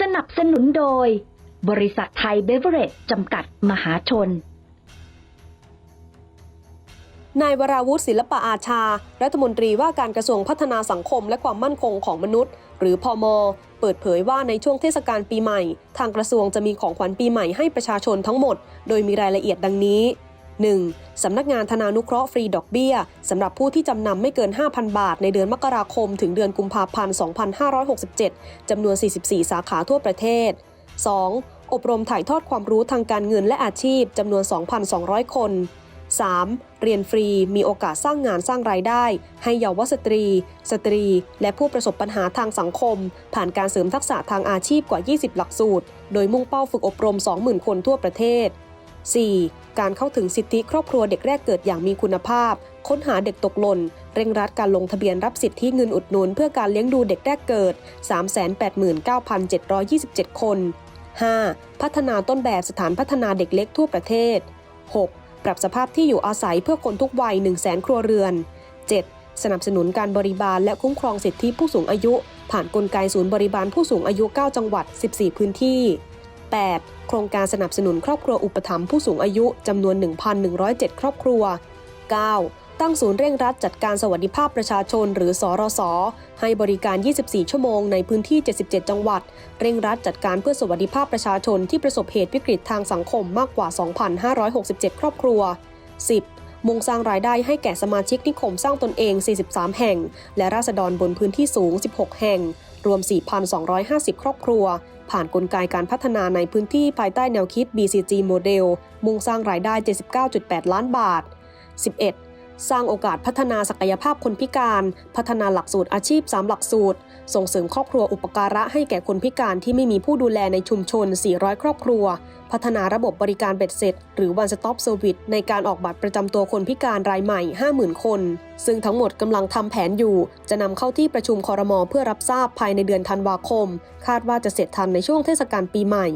สนับสนุนโดย บริษัทไทยเบเวอเรจจำกัดมหาชน นายวราวุฒิศิลปะอาชา รัฐมนตรีว่าการกระทรวงพัฒนาสังคมและความมั่นคงของมนุษย์ หรือพอมเปิดเผยว่าในช่วงเทศกาลปีใหม่ ทางกระทรวงจะมีของขวัญปีใหม่ให้ประชาชนทั้งหมด โดยมีรายละเอียดดังนี้ 1. สำนักงานธนานุเคราะห์ฟรีดอกเบี้ยสำหรับผู้ที่จำนำไม่เกิน 5,000 บาท ในเดือนมกราคม ถึงเดือนกุมภาพันธ์ 2567 จำนวน 44 สาขาทั่วประเทศ 2. อบรมถ่ายทอดความรู้ทางการเงินและอาชีพจำนวน 2,200 คน 3. เรียนฟรีมีโอกาสสร้างงานสร้างรายได้ ให้เยาวสตรี สตรี และผู้ประสบปัญหาทางสังคม ผ่านการเสริมทักษะทางอาชีพกว่า 20 หลักสูตร โดยมุ่งเป้าฝึกอบรม 20,000 คนทั่วประเทศ 4. การเข้าถึงสิทธิครอบครัวเด็กแรกเกิดอย่างมีคุณภาพ ค้นหาเด็กตกหล่น เร่งรัดการลงทะเบียนรับสิทธิเงินอุดหนุนเพื่อการเลี้ยงดูเด็กแรกเกิด 389,727 คน 5. พัฒนาต้นแบบสถานพัฒนาเด็กเล็กทั่วประเทศ 6. ปรับสภาพที่อยู่อาศัยเพื่อคนทุกวัย 1 0 0 0 0แสนครัวเรือน 7. สนับสนุนการบริบาลและคุ้มครองสิทธิผู้สูงอายุ ผ่านกลไกศูนย์บริบาลผู้สูงอายุ 9 จังหวัด 14 พื้นที่ 8. โครงการสนับสนุนครอบครัวอุปถัมภ์ผู้สูงอายุจำนวน 1,107 ครอบครัว 9. ตั้งศูนย์เร่งรัดจัดการสวัสดิภาพประชาชนหรือสอรส ให้บริการ 24 ชั่วโมงในพื้นที่ 77 จังหวัด เร่งรัดจัดการเพื่อสวัสดิภาพประชาชนที่ประสบเหตุวิกฤตทางสังคมมากกว่า 2,567 ครอบครัว 10. มุ่งสร้างรายได้ให้แก่สมาชิกนิคมสร้างตนเอง 43 แห่ง และราษฎรบนพื้นที่สูง 16 แห่ง รวม 4,250 ครอบครัว ผ่านนกลไกการพัฒนาในพื้นที่ภายใต้แนวคิด BCG โมเดล มุ่งสร้างรายได้ 79.8 ล้านบาท 11. สร้างโอกาสพัฒนาศักยภาพคนพิการ พัฒนาหลักสูตรอาชีพ 3 หลักสูตร ส่งเสริมครอบครัวอุปการะให้แก่คนพิการที่ไม่มีผู้ดูแลในชุมชน 400 ครอบครัว พัฒนาระบบบริการเบ็ดเสร็จ หรือ One Stop Service ในการออกบัตรประจำตัวคนพิการรายใหม่ 50,000 คน ซึ่งทั้งหมดกำลังทำแผนอยู่ จะนำเข้าที่ประชุมคอรมอเพื่อรับทราบภายในเดือนธันวาคม คาดว่าจะเสร็จทันในช่วงเทศกาลปีใหม่